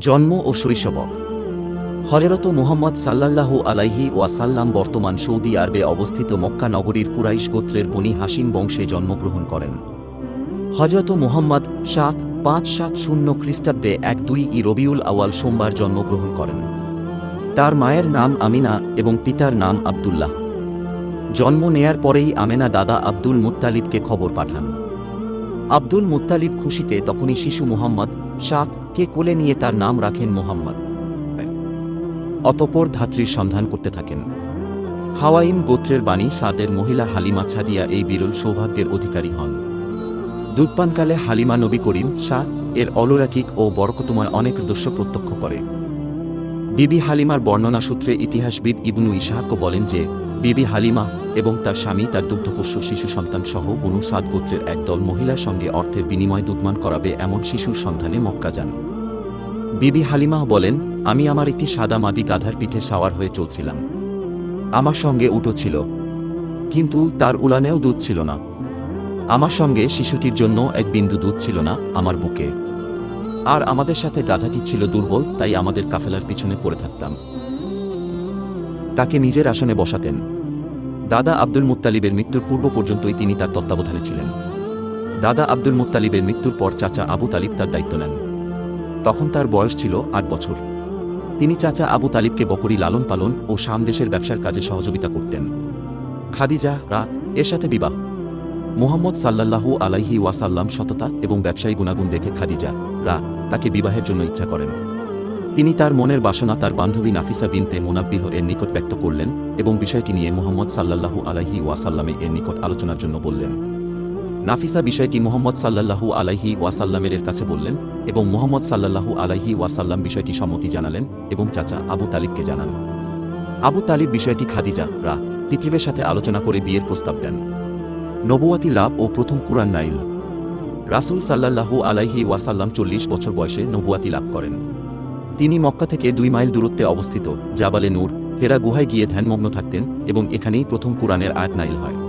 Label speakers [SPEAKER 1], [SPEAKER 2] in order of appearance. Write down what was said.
[SPEAKER 1] জন্ম ও শৈশব হজরত মুহাম্মদ সাল্লাল্লাহু আলাইহি ওয়াসাল্লাম বর্তমান সৌদি আরবে অবস্থিত মক্কা নগরীর কুরাইশ গোত্রের বনি হাসিম বংশে জন্মগ্রহণ করেন। হজরত মুহাম্মদ সাত পাঁচ সাত শূন্য খ্রিস্টাব্দে এক দুই ই রবিউল আওয়াল সোমবার জন্মগ্রহণ করেন। তার মায়ের নাম আমিনা এবং পিতার নাম আব্দুল্লাহ। জন্ম নেয়ার পরেই আমেনা দাদা আব্দুল মুত্তালিবকে খবর পাঠান। আব্দুল মুত্তালিব খুশিতে তখনই শিশু মুহাম্মদ সাত কে কোলে নিয়ে তার নাম রাখেন মুহাম্মদ। অতপর ধাত্রীর সন্ধান করতে থাকেন। হাওয়াইম গোত্রের বাণী সাদের মহিলা হালিমা ছাদিয়া এই বিরল সৌভাগ্যের অধিকারী হন। দুধপানকালে হালিমা নবী করিম শাহ এর অলৌকিক ও বরকতময় অনেক দৃশ্য প্রত্যক্ষ করে। বিবি হালিমার বর্ণনা সূত্রে ইতিহাসবিদ ইবনু ইসাহাক্য বলেন যে, বিবি হালিমা এবং তার স্বামী, তার দুগ্ধপোষ্য শিশু সন্তান সহ বনু সাদ গোত্রের একদল মহিলার সঙ্গে অর্থের বিনিময় দুধমান করাবে এমন শিশুর সন্ধানে মক্কা যান। বিবি হালিমা বলেন, আমি আমার একটি সাদা মাদি গাধার পিঠে সাওয়ার হয়ে চলছিলাম। আমার সঙ্গে উটো ছিল, কিন্তু তার উলানেও দুধ ছিল না। আমার সঙ্গে শিশুটির জন্য এক বিন্দু দুধ ছিল না আমার বুকে। আর আমাদের সাথে গাধাটি ছিল দুর্বল, তাই আমাদের কাফেলার পিছনে পড়ে থাকতাম। তাকে নিজের আসনে বসাতেন। দাদা আব্দুল মুত্তালিবের মৃত্যুর পূর্ব পর্যন্তই তিনি তার তত্ত্বাবধানে ছিলেন। দাদা আব্দুল মুত্তালিবের মৃত্যুর পর চাচা আবু তালিব তার দায়িত্ব নেন। তখন তার বয়স ছিল আট বছর। তিনি চাচা আবু তালিবকে বকরি লালন পালন ও সামদেশের ব্যবসার কাজে সহযোগিতা করতেন। খাদিজা, রাত, এর সাথে বিবাহ। মোহাম্মদ সাল্লাল্লাহু আলাইহি ওয়াসাল্লাম সততা এবং ব্যবসায়ী গুণাগুণ দেখে খাদিজা রা তাকে বিবাহের জন্য ইচ্ছা করেন। তিনি তার মনের বাসনা তার বান্ধবী নাফিসা বিনতে মোনাব্বিহ এর নিকট ব্যক্ত করলেন এবং বিষয়টি নিয়ে মোহাম্মদ সাল্লাল্লাহু আলাইহি ওয়াসাল্লামে এর নিকট আলোচনার জন্য বললেন। নাফিসা বিষয়টি মোহাম্মদ সাল্লাল্লাহু আলাইহি ওয়াসাল্লামের কাছে বললেন এবং মোহাম্মদ সাল্লাল্লাহু আলাইহি ওয়াসাল্লাম বিষয়টি সম্মতি জানালেন এবং চাচা আবু তালিবকে জানান। আবু তালিব বিষয়টি খাদিজা রা পিতৃবের সাথে আলোচনা করে বিয়ের প্রস্তাব দেন। নবুয়াতি লাভ ও প্রথম কুরআন নাইল। রাসূল সাল্লাল্লাহু আলাইহি ওয়াসাল্লাম চল্লিশ বছর বয়সে নবুয়াতি লাভ করেন। তিনি মক্কা থেকে দুই মাইল দূরত্বে অবস্থিত জাবালে নূর, হেরা গুহায় গিয়ে ধ্যানমগ্ন থাকতেন এবং এখানেই প্রথম কোরআনের আয়াত নাইল হয়।